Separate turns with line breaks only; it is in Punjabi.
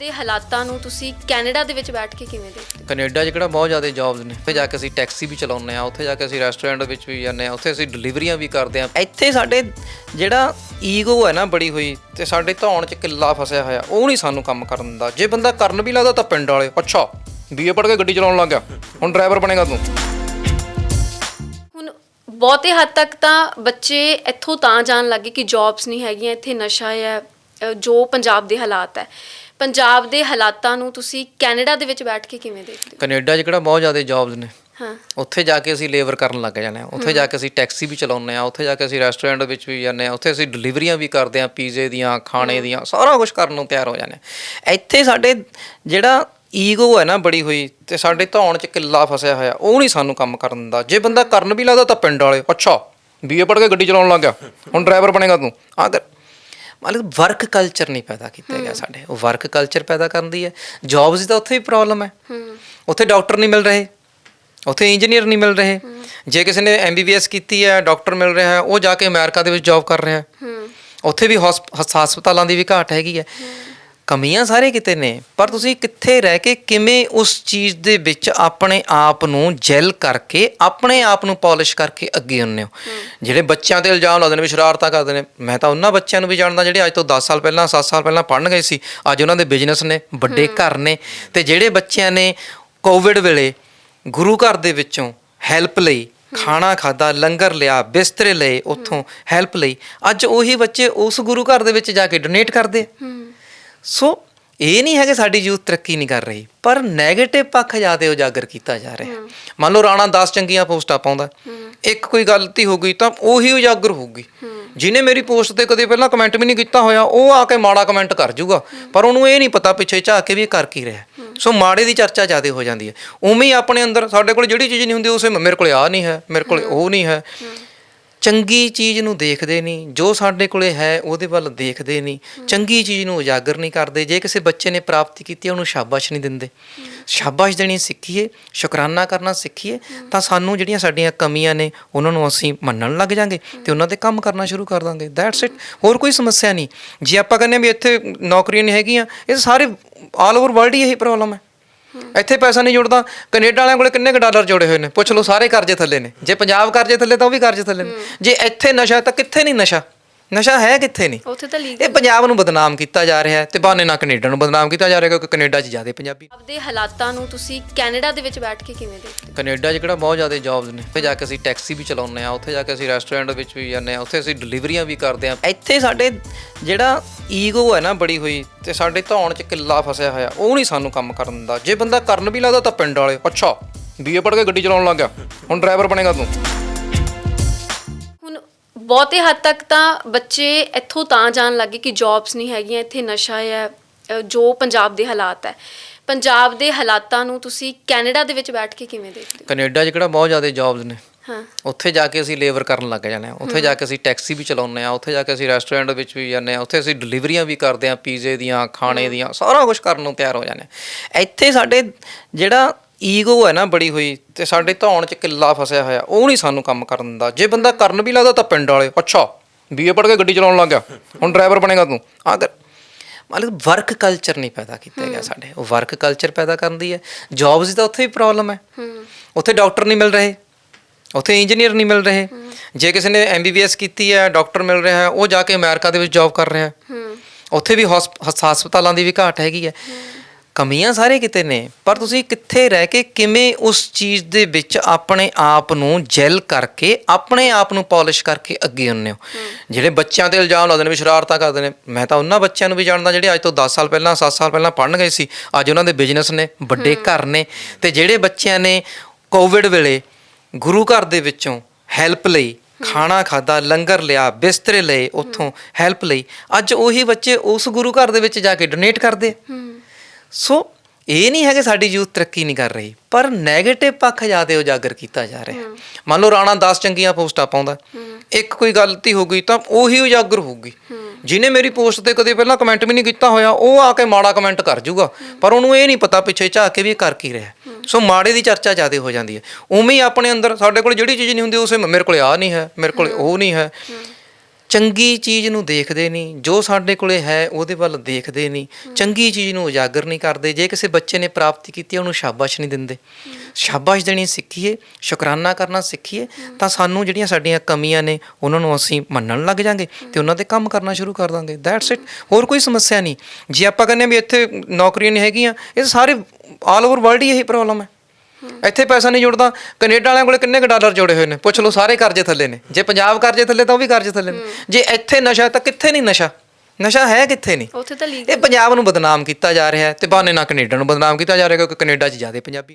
ਦੇ ਹਾਲਾਤਾਂ ਨੂੰ ਤੁਸੀਂ ਕੈਨੇਡਾ ਦੇ ਵਿੱਚ ਬੈਠ ਕੇ ਕਿਵੇਂ ਦੇਖਦੇ
ਕੈਨੇਡਾ 'ਚ ਕਿਹੜਾ ਬਹੁਤ ਜ਼ਿਆਦਾ ਜੌਬਸ ਨੇ। ਉੱਥੇ ਜਾ ਕੇ ਅਸੀਂ ਟੈਕਸੀ ਵੀ ਚਲਾਉਂਦੇ ਆ ਉੱਥੇ ਜਾ ਕੇ ਅਸੀਂ ਰੈਸਟੋਰੈਂਟ ਵਿੱਚ ਵੀ ਜਾਂਦੇ ਆ ਉੱਥੇ ਅਸੀਂ ਡਿਲੀਵਰੀਆਂ ਵੀ ਕਰਦੇ ਆ ਇੱਥੇ ਸਾਡੇ ਜਿਹੜਾ ਈਗੋ ਹੈ ਨਾ ਬੜੀ ਹੋਈ ਤੇ ਸਾਡੇ ਧੌਣ 'ਚ ਕਿੱਲਾ ਫਸਿਆ ਹੋਇਆ ਉਹ ਨਹੀਂ ਸਾਨੂੰ ਕੰਮ ਕਰਨ ਦਿੰਦਾ। ਜੇ ਬੰਦਾ ਕਰਨ ਵੀ ਲੱਗਦਾ ਤਾਂ ਪਿੰਡ ਵਾਲੇ ਅੱਛਾ ਬੀਏ ਪੜ੍ਹ ਕੇ ਗੱਡੀ ਚਲਾਉਣ ਲੱਗ ਗਿਆ ਹੁਣ ਡਰਾਈਵਰ ਬਣੇਗਾ ਤੂੰ।
ਹੁਣ ਬਹੁਤੇ ਹੱਦ ਤੱਕ ਤਾਂ ਬੱਚੇ ਇੱਥੋਂ ਤਾਂ ਜਾਣ ਲੱਗੇ ਕਿ ਜੌਬਸ ਨਹੀਂ ਹੈਗੀਆਂ ਇੱਥੇ ਨਸ਼ਾ ਹੈ ਅ, ਜੋ ਪੰਜਾਬ ਦੇ ਹਾਲਾਤ ਹੈ। ਪੰਜਾਬ ਦੇ ਹਾਲਾਤਾਂ ਨੂੰ ਤੁਸੀਂ ਕੈਨੇਡਾ ਦੇ ਵਿੱਚ ਬੈਠ ਕੇ ਕਿਵੇਂ ਦੇਖਦੇ
ਕੈਨੇਡਾ 'ਚ ਕਿਹੜਾ ਬਹੁਤ ਜ਼ਿਆਦਾ ਜੌਬਸ ਨੇ।
ਹੋ। ਹਾਂ
ਉੱਥੇ ਜਾ ਕੇ ਅਸੀਂ ਲੇਬਰ ਕਰਨ ਲੱਗ ਜਾਂਦੇ ਆ ਉੱਥੇ ਜਾ ਕੇ ਅਸੀਂ ਟੈਕਸੀ ਵੀ ਚਲਾਉਂਦੇ ਆ ਉੱਥੇ ਜਾ ਕੇ ਅਸੀਂ ਰੈਸਟੋਰੈਂਟ ਵਿੱਚ ਵੀ ਜਾਂਦੇ ਆ ਉੱਥੇ ਅਸੀਂ ਡਿਲੀਵਰੀਆਂ ਵੀ ਕਰਦੇ ਆ ਪੀਜ਼ੇ ਦੀਆਂ ਖਾਣੇ ਦੀਆਂ ਸਾਰਾ ਕੁਝ ਕਰਨ ਨੂੰ ਤਿਆਰ ਹੋ ਜਾਂਦੇ ਆ ਇੱਥੇ ਸਾਡੇ ਜਿਹੜਾ ਈਗੋ ਹੈ ਨਾ ਬੜੀ ਹੋਈ ਤੇ ਸਾਡੇ ਧੌਣ 'ਚ ਕਿੱਲਾ ਫਸਿਆ ਹੋਇਆ। ਉਹ ਨਹੀਂ ਸਾਨੂੰ ਕੰਮ ਕਰਨ ਦਿੰਦਾ। ਜੇ ਬੰਦਾ ਕਰਨ ਵੀ ਲੱਗਦਾ ਤਾਂ ਪਿੰਡ ਵਾਲੇ ਅੱਛਾ ਬੀਏ ਪੜ੍ਹ ਕੇ ਗੱਡੀ ਚਲਾਉਣ ਲੱਗ ਗਿਆ। ਹੁਣ ਡਰਾਈਵਰ ਬਣੇਗਾ ਤੂੰ। ਆ ਕਰ। ਮਤਲਬ ਵਰਕ ਕਲਚਰ ਨਹੀਂ ਪੈਦਾ ਕੀਤਾ ਗਿਆ ਸਾਡੇ। ਉਹ ਵਰਕ ਕਲਚਰ ਪੈਦਾ ਕਰਨ ਦੀ ਹੈ। ਜੌਬਸ ਦੀ ਤਾਂ ਉੱਥੇ ਹੀ ਪ੍ਰੋਬਲਮ ਹੈ। ਉੱਥੇ ਡਾਕਟਰ ਨਹੀਂ ਮਿਲ ਰਹੇ। ਉੱਥੇ ਇੰਜੀਨੀਅਰ ਨਹੀਂ ਮਿਲ ਰਹੇ। ਜੇ ਕਿਸੇ ਨੇ ਐਮਬੀਬੀਐਸ ਕੀਤੀ ਹੈ ਡਾਕਟਰ ਮਿਲ ਰਿਹਾ ਹੈ ਉਹ ਜਾ ਕੇ ਅਮਰੀਕਾ ਦੇ ਵਿੱਚ ਜੌਬ ਕਰ ਰਿਹਾ ਹੈ। ਉੱਥੇ ਵੀ ਹੌਸਪ- ਹਸ- ਹਸਪਤਾਲਾਂ ਦੀ ਵੀ ਘਾਟ ਹੈਗੀ ਹੈ। ਕਮੀਆਂ ਸਾਰੇ ਕਿਤੇ ਨੇ ਪਰ ਤੁਸੀਂ ਕਿੱਥੇ ਰਹਿ ਕੇ ਕਿਵੇਂ ਉਸ ਚੀਜ਼ ਦੇ ਵਿੱਚ ਆਪਣੇ ਆਪ ਨੂੰ ਜੈਲ ਕਰਕੇ ਆਪਣੇ ਆਪ ਨੂੰ ਪਾਲਿਸ਼ ਕਰਕੇ ਅੱਗੇ ਆਉਂਦੇ ਹੋ? ਜਿਹੜੇ ਬੱਚਿਆਂ ਤੇ ਇਲਜ਼ਾਮ ਲਾਉਂਦੇ ਨੇ ਵੀ ਸ਼ਰਾਰਤਾਂ ਕਰਦੇ ਨੇ ਮੈਂ ਤਾਂ ਉਹਨਾਂ ਬੱਚਿਆਂ ਨੂੰ ਵੀ ਜਾਣਦਾ ਜਿਹੜੇ ਅੱਜ ਤੋਂ 10 ਸਾਲ ਪਹਿਲਾਂ 7 ਸਾਲ ਪਹਿਲਾਂ ਪੜ੍ਹਨ ਗਏ ਸੀ ਅੱਜ ਉਹਨਾਂ ਦੇ ਬਿਜ਼ਨਸ ਨੇ ਵੱਡੇ ਘਰ ਨੇ ਤੇ ਜਿਹੜੇ ਬੱਚਿਆਂ ਨੇ ਕੋਵਿਡ ਵੇਲੇ ਗੁਰੂ ਘਰ ਦੇ ਵਿੱਚੋਂ ਹੈਲਪ ਲਈ ਖਾਣਾ ਖਾਦਾ ਲੰਗਰ ਲਿਆ ਬਿਸਤਰੇ ਲਏ ਉੱਥੋਂ ਹੈਲਪ ਲਈ ਅੱਜ ਉਹੀ ਬੱਚੇ ਉਸ ਗੁਰੂ ਘਰ ਦੇ ਵਿੱਚ ਜਾ ਕੇ ਡੋਨੇਟ ਕਰਦੇ ਆ। ਸੋ ਇਹ ਨਹੀਂ ਹੈ ਕਿ ਸਾਡੀ ਯੂਥ ਤਰੱਕੀ ਨਹੀਂ ਕਰ ਰਹੀ ਪਰ 네ਗੇਟਿਵ ਪੱਖ ਜ਼ਿਆਦਾ ਉਜਾਗਰ ਕੀਤਾ ਜਾ ਰਿਹਾ। ਮੰਨ ਲਓ ਰਾਣਾ 10 ਚੰਗੀਆਂ ਪੋਸਟਾਂ ਪਾਉਂਦਾ ਇੱਕ ਕੋਈ ਗਲਤੀ ਹੋ ਗਈ ਤਾਂ ਉਹੀ ਉਜਾਗਰ ਹੋਊਗੀ। ਜਿਹਨੇ ਮੇਰੀ ਪੋਸਟ ਤੇ ਕਦੇ ਪਹਿਲਾਂ ਕਮੈਂਟ ਵੀ ਨਹੀਂ ਕੀਤਾ ਹੋਇਆ ਉਹ ਆ ਕੇ ਮਾੜਾ ਕਮੈਂਟ ਕਰ ਜੂਗਾ। ਪਰ ਉਹਨੂੰ ਇਹ ਨਹੀਂ ਪਤਾ ਪਿੱਛੇ ਝਾਕ ਕੇ ਵੀ ਇਹ ਕਰ ਕੀ ਰਿਹਾ। ਸੋ ਮਾੜੇ ਦੀ ਚਰਚਾ ਜ਼ਿਆਦਾ ਹੋ ਜਾਂਦੀ ਹੈ। ਉਵੇਂ ਹੀ ਆਪਣੇ ਅੰਦਰ ਸਾਡੇ ਕੋਲ ਜਿਹੜੀ ਚੀਜ਼ ਨਹੀਂ ਹੁੰਦੀ ਉਸੇ ਮੇਰੇ ਕੋਲ ਆ ਨਹੀਂ ਹੈ ਮੇਰੇ ਕੋਲ ਉਹ ਨਹੀਂ ਹੈ। ਚੰਗੀ ਚੀਜ਼ ਨੂੰ ਦੇਖਦੇ ਨਹੀਂ, ਜੋ ਸਾਡੇ ਕੋਲੇ ਹੈ ਉਹਦੇ ਵੱਲ ਦੇਖਦੇ ਨਹੀਂ, ਚੰਗੀ ਚੀਜ਼ ਨੂੰ ਉਜਾਗਰ ਨਹੀਂ ਕਰਦੇ, ਜੇ ਕਿਸੇ ਬੱਚੇ ਨੇ ਪ੍ਰਾਪਤੀ ਕੀਤੀ ਉਹਨੂੰ ਸ਼ਾਬਾਸ਼ ਨਹੀਂ ਦਿੰਦੇ। ਸ਼ਾਬਾਸ਼ ਦੇਣੀ ਸਿੱਖੀਏ, ਸ਼ੁਕਰਾਨਾ ਕਰਨਾ ਸਿੱਖੀਏ, ਤਾਂ ਸਾਨੂੰ ਜਿਹੜੀਆਂ ਸਾਡੀਆਂ ਕਮੀਆਂ ਨੇ, ਉਹਨਾਂ ਨੂੰ ਅਸੀਂ ਮੰਨਣ ਲੱਗ ਜਾਾਂਗੇ ਤੇ ਉਹਨਾਂ ਤੇ ਕੰਮ ਕਰਨਾ ਸ਼ੁਰੂ ਕਰ ਦਾਂਗੇ। ਦੈਟਸ ਇਟ ਹੋਰ ਕੋਈ ਸਮੱਸਿਆ ਨਹੀਂ। ਜੇ ਆਪਾਂ ਕਹਿੰਦੇ ਹਾਂ ਵੀ ਇੱਥੇ ਨੌਕਰੀਆਂ ਨਹੀਂ ਹੈਗੀਆਂ, ਇਹ ਸਾਰੇ ਆਲ ਓਵਰ ਵਰਲਡ ਹੀ ਇਹੀ ਪ੍ਰੋਬਲਮ ਹੈ। ਇੱਥੇ ਪੈਸਾ ਨਹੀਂ ਜੁੜਦਾ ਕੈਨੇਡਾ ਵਾਲਿਆਂ ਕੋਲੇ ਕਿੰਨੇ ਕੁ ਡਾਲਰ ਜੋੜੇ ਹੋਏ ਨੇ? ਪੁੱਛ ਲਓ ਸਾਰੇ ਕਰਜ਼ੇ ਥੱਲੇ ਨੇ। ਜੇ ਪੰਜਾਬ ਕਰਜ਼ੇ ਥੱਲੇ ਤਾਂ ਉਹ ਵੀ ਕਰਜ਼ੇ ਥੱਲੇ ਨੇ। ਜੇ ਇੱਥੇ ਨਸ਼ਾ ਤਾਂ ਕਿੱਥੇ ਨਹੀਂ ਨਸ਼ਾ? ਨਸ਼ਾ ਹੈ ਕਿੱਥੇ ਨਹੀਂ?
ਉੱਥੇ ਤਾਂ ਲੀਗ
ਇਹ ਪੰਜਾਬ ਨੂੰ ਬਦਨਾਮ ਕੀਤਾ ਜਾ ਰਿਹਾ ਹੈ ਤੇ ਬਹਾਨੇ ਨਾਲ ਕੈਨੇਡਾ ਨੂੰ ਬਦਨਾਮ ਕੀਤਾ ਜਾ ਰਿਹਾ ਕਿਉਂਕਿ ਕੈਨੇਡਾ 'ਚ ਜ਼ਿਆਦਾ ਪੰਜਾਬੀ।
ਆਪਦੇ ਹਾਲਾਤਾਂ ਨੂੰ ਤੁਸੀਂ ਕੈਨੇਡਾ ਦੇ ਵਿੱਚ ਬੈਠ ਕੇ ਕਿਵੇਂ ਦੇਖਦੇ
ਕੈਨੇਡਾ 'ਚ ਕਿਹੜਾ ਬਹੁਤ ਜ਼ਿਆਦਾ ਜੌਬਸ ਨੇ। ਉੱਥੇ ਜਾ ਕੇ ਅਸੀਂ ਟੈਕਸੀ ਵੀ ਚਲਾਉਂਦੇ ਆ ਉੱਥੇ ਜਾ ਕੇ ਅਸੀਂ ਰੈਸਟੋਰੈਂਟ ਵਿੱਚ ਵੀ ਜਾਂਦੇ ਆ ਉੱਥੇ ਅਸੀਂ ਡਿਲੀਵਰੀਆਂ ਵੀ ਕਰਦੇ ਆ ਇੱਥੇ ਸਾਡੇ ਜਿਹੜਾ ਈਗੋ ਹੈ ਨਾ ਬੜੀ ਹੋਈ ਤੇ ਸਾਡੇ ਧੌਣ 'ਚ ਕਿੱਲਾ ਫਸਿਆ ਹੋਇਆ ਉਹ ਨਹੀਂ ਸਾਨੂੰ ਕੰਮ ਕਰਨ ਦਿੰਦਾ। ਜੇ ਬੰਦਾ ਕਰਨ ਵੀ ਲੱਗਦਾ ਤਾਂ ਪਿੰਡ ਵਾਲੇ ਅੱਛਾ ਬੀਏ ਪੜ੍ਹ ਕੇ ਗੱਡੀ ਚਲਾਉਣ ਲੱਗ ਗਿਆ ਹੁਣ ਡਰਾਈਵਰ ਬਣੇਗਾ ਤੂੰ।
ਬਹੁਤੇ ਹੱਦ ਤੱਕ ਤਾਂ ਬੱਚੇ ਇੱਥੋਂ ਤਾਂ ਜਾਣ ਲੱਗੇ ਕਿ ਜੌਬਸ ਨਹੀਂ ਹੈਗੀਆਂ ਇੱਥੇ ਨਸ਼ਾ ਹੈ ਅ, ਜੋ ਪੰਜਾਬ ਦੇ ਹਾਲਾਤ ਹੈ। ਪੰਜਾਬ ਦੇ ਹਾਲਾਤਾਂ ਨੂੰ ਤੁਸੀਂ ਕੈਨੇਡਾ ਦੇ ਵਿੱਚ ਬੈਠ ਕੇ ਕਿਵੇਂ ਦੇਖਦੇ
ਕੈਨੇਡਾ 'ਚ ਕਿਹੜਾ ਬਹੁਤ ਜ਼ਿਆਦਾ ਜੌਬਸ ਨੇ।
ਹੋ। ਹਾਂ
ਉੱਥੇ ਜਾ ਕੇ ਅਸੀਂ ਲੇਬਰ ਕਰਨ ਲੱਗ ਜਾਂਦੇ ਆ ਉੱਥੇ ਜਾ ਕੇ ਅਸੀਂ ਟੈਕਸੀ ਵੀ ਚਲਾਉਂਦੇ ਆ ਉੱਥੇ ਜਾ ਕੇ ਅਸੀਂ ਰੈਸਟੋਰੈਂਟ ਵਿੱਚ ਵੀ ਜਾਂਦੇ ਆ ਉੱਥੇ ਅਸੀਂ ਡਿਲੀਵਰੀਆਂ ਵੀ ਕਰਦੇ ਆ ਪੀਜ਼ੇ ਦੀਆਂ ਖਾਣੇ ਦੀਆਂ ਸਾਰਾ ਕੁਝ ਕਰਨ ਨੂੰ ਤਿਆਰ ਹੋ ਜਾਂਦੇ ਆ ਇੱਥੇ ਸਾਡੇ ਜਿਹੜਾ ਈਗੋ ਹੈ ਨਾ ਬੜੀ ਹੋਈ ਤੇ ਸਾਡੇ ਧੌਣ 'ਚ ਕਿੱਲਾ ਫਸਿਆ ਹੋਇਆ ਉਹ ਨਹੀਂ ਸਾਨੂੰ ਕੰਮ ਕਰਨ ਦਿੰਦਾ। ਜੇ ਬੰਦਾ ਕਰਨ ਵੀ ਲੱਗਦਾ ਤਾਂ ਪਿੰਡ ਵਾਲੇ ਅੱਛਾ ਬੀਏ ਪੜ੍ਹ ਕੇ ਗੱਡੀ ਚਲਾਉਣ ਲੱਗ ਗਿਆ ਹੁਣ ਡਰਾਈਵਰ ਬਣੇਗਾ ਤੂੰ। ਆ ਕਰ ਮਤਲਬ ਵਰਕ ਕਲਚਰ ਨਹੀਂ ਪੈਦਾ ਕੀਤਾ ਗਿਆ ਸਾਡੇ ਉਹ ਵਰਕ ਕਲਚਰ ਪੈਦਾ ਕਰਨ ਦੀ ਹੈ। ਜੌਬਸ ਦੀ ਤਾਂ ਉੱਥੇ ਹੀ ਪ੍ਰੋਬਲਮ ਹੈ। ਉੱਥੇ ਡਾਕਟਰ ਨਹੀਂ ਮਿਲ ਰਹੇ ਉੱਥੇ ਇੰਜੀਨੀਅਰ ਨਹੀਂ ਮਿਲ ਰਹੇ। ਜੇ ਕਿਸੇ ਨੇ ਐਮਬੀਬੀਐਸ ਕੀਤੀ ਹੈ ਡਾਕਟਰ ਮਿਲ ਰਿਹਾ ਹੈ ਉਹ ਜਾ ਕੇ ਅਮਰੀਕਾ ਦੇ ਵਿੱਚ ਜੌਬ ਕਰ ਰਿਹਾ ਹੈ। ਉੱਥੇ ਵੀ ਹਸਪ- ਹਸ- ਹਸਪਤਾਲਾਂ ਦੀ ਵੀ ਘਾਟ ਹੈਗੀ ਹੈ। ਕਮੀਆਂ ਸਾਰੇ ਕਿਤੇ ਨੇ ਪਰ ਤੁਸੀਂ ਕਿੱਥੇ ਰਹਿ ਕੇ ਕਿਵੇਂ ਉਸ ਚੀਜ਼ ਦੇ ਵਿੱਚ ਆਪਣੇ ਆਪ ਨੂੰ ਜੈਲ ਕਰਕੇ ਆਪਣੇ ਆਪ ਨੂੰ ਪਾਲਿਸ਼ ਕਰਕੇ ਅੱਗੇ ਆਉਂਦੇ ਹੋ? ਜਿਹੜੇ ਬੱਚਿਆਂ ਤੇ ਇਲਜ਼ਾਮ ਲਾਉਂਦੇ ਨੇ ਵੀ ਸ਼ਰਾਰਤਾਂ ਕਰਦੇ ਨੇ ਮੈਂ ਤਾਂ ਉਹਨਾਂ ਬੱਚਿਆਂ ਨੂੰ ਵੀ ਜਾਣਦਾ ਜਿਹੜੇ ਅੱਜ ਤੋਂ 10 ਸਾਲ ਪਹਿਲਾਂ 7 ਸਾਲ ਪਹਿਲਾਂ ਪੜ੍ਹਨ ਗਏ ਸੀ ਅੱਜ ਉਹਨਾਂ ਦੇ ਬਿਜ਼ਨਸ ਨੇ ਵੱਡੇ ਘਰ ਨੇ ਤੇ ਜਿਹੜੇ ਬੱਚਿਆਂ ਨੇ ਕੋਵਿਡ ਵੇਲੇ ਗੁਰੂ ਘਰ ਦੇ ਵਿੱਚੋਂ ਹੈਲਪ ਲਈ ਖਾਣਾ ਖਾਦਾ ਲੰਗਰ ਲਿਆ ਬਿਸਤਰੇ ਲਏ ਉੱਥੋਂ ਹੈਲਪ ਲਈ ਅੱਜ ਉਹੀ ਬੱਚੇ ਉਸ ਗੁਰੂ ਘਰ ਦੇ ਵਿੱਚ ਜਾ ਕੇ ਡੋਨੇਟ ਕਰਦੇ ਆ। ਸੋ ਇਹ ਨਹੀਂ ਹੈ ਕਿ ਸਾਡੀ ਯੂਥ ਤਰੱਕੀ ਨਹੀਂ ਕਰ ਰਹੀ ਪਰ 네ਗੇਟਿਵ ਪੱਖ ਜ਼ਿਆਦਾ ਉਜਾਗਰ ਕੀਤਾ ਜਾ ਰਿਹਾ। ਮੰਨ ਲਓ ਰਾਣਾ 10 ਚੰਗੀਆਂ ਪੋਸਟਾਂ ਪਾਉਂਦਾ ਇੱਕ ਕੋਈ ਗਲਤੀ ਹੋ ਗਈ ਤਾਂ ਉਹੀ ਉਜਾਗਰ ਹੋਊਗੀ। ਜਿਹਨੇ ਮੇਰੀ ਪੋਸਟ ਤੇ ਕਦੇ ਪਹਿਲਾਂ ਕਮੈਂਟ ਵੀ ਨਹੀਂ ਕੀਤਾ ਹੋਇਆ ਉਹ ਆ ਕੇ ਮਾੜਾ ਕਮੈਂਟ ਕਰ ਜੂਗਾ। ਪਰ ਉਹਨੂੰ ਇਹ ਨਹੀਂ ਪਤਾ ਪਿੱਛੇ ਝਾਕ ਕੇ ਵੀ ਇਹ ਕਰ ਕੀ ਰਿਹਾ। ਸੋ ਮਾੜੇ ਦੀ ਚਰਚਾ ਜ਼ਿਆਦਾ ਹੋ ਜਾਂਦੀ ਹੈ। ਉਵੇਂ ਹੀ ਆਪਣੇ ਅੰਦਰ ਸਾਡੇ ਕੋਲ ਜਿਹੜੀ ਚੀਜ਼ ਨਹੀਂ ਹੁੰਦੀ ਉਸੇ ਮੇਰੇ ਕੋਲ ਆ ਨਹੀਂ ਹੈ ਮੇਰੇ ਕੋਲ ਉਹ ਨਹੀਂ ਹੈ। ਚੰਗੀ ਚੀਜ਼ ਨੂੰ ਦੇਖਦੇ ਨਹੀਂ ਜੋ ਸਾਡੇ ਕੋਲੇ ਹੈ ਉਹਦੇ ਵੱਲ ਦੇਖਦੇ ਨਹੀਂ ਚੰਗੀ ਚੀਜ਼ ਨੂੰ ਉਜਾਗਰ ਨਹੀਂ ਕਰਦੇ ਜੇ ਕਿਸੇ ਬੱਚੇ ਨੇ ਪ੍ਰਾਪਤੀ ਕੀਤੀ ਹੈ, ਉਹਨੂੰ ਸ਼ਾਬਾਸ਼ ਨਹੀਂ ਦਿੰਦੇ। ਸ਼ਾਬਾਸ਼ ਦੇਣੀ ਸਿੱਖੀਏ ਸ਼ੁਕਰਾਨਾ ਕਰਨਾ ਸਿੱਖੀਏ ਤਾਂ ਸਾਨੂੰ ਜਿਹੜੀਆਂ ਸਾਡੀਆਂ ਕਮੀਆਂ ਨੇ ਉਹਨਾਂ ਨੂੰ ਅਸੀਂ ਮੰਨਣ ਲੱਗ ਜਾਾਂਗੇ ਤੇ ਉਹਨਾਂ ਤੇ ਕੰਮ ਕਰਨਾ ਸ਼ੁਰੂ ਕਰ ਦਾਂਗੇ। ਦੈਟਸ ਇਟ ਹੋਰ ਕੋਈ ਸਮੱਸਿਆ ਨਹੀਂ। ਜੇ ਆਪਾਂ ਕਹਿੰਦੇ ਵੀ ਇੱਥੇ ਨੌਕਰੀਆਂ ਨਹੀਂ ਹੈਗੀਆਂ ਇਹ ਸਾਰੇ ਆਲ ਓਵਰ ਵਰਲਡ ਹੀ ਇਹੀ ਪ੍ਰੋਬਲਮ ਹੈ। ਇੱਥੇ ਪੈਸਾ ਨਹੀਂ ਜੁੜਦਾ ਕੈਨੇਡਾ ਵਾਲਿਆਂ ਕੋਲੇ ਕਿੰਨੇ ਕੁ ਡਾਲਰ ਜੁੜੇ ਹੋਏ ਨੇ? ਪੁੱਛ ਲਓ ਸਾਰੇ ਕਰਜ਼ੇ ਥੱਲੇ ਨੇ। ਜੇ ਪੰਜਾਬ ਕਰਜ਼ੇ ਥੱਲੇ ਤਾਂ ਉਹ ਵੀ ਕਰਜ਼ੇ ਥੱਲੇ ਨੇ। ਜੇ ਇੱਥੇ ਨਸ਼ਾ ਤਾਂ ਕਿੱਥੇ ਨਹੀਂ ਨਸ਼ਾ? ਨਸ਼ਾ ਹੈ ਕਿੱਥੇ ਨਹੀਂ?
ਉੱਥੇ ਤਾਂ ਲੀਗਲ
ਇਹ ਪੰਜਾਬ ਨੂੰ ਬਦਨਾਮ ਕੀਤਾ ਜਾ ਰਿਹਾ ਹੈ ਤੇ ਬਹਾਨੇ ਨਾਲ ਕੈਨੇਡਾ ਨੂੰ ਬਦਨਾਮ ਕੀਤਾ ਜਾ ਰਿਹਾ ਕਿਉਂਕਿ ਕੈਨੇਡਾ 'ਚ ਜ਼ਿਆਦਾ ਪੰਜਾਬੀ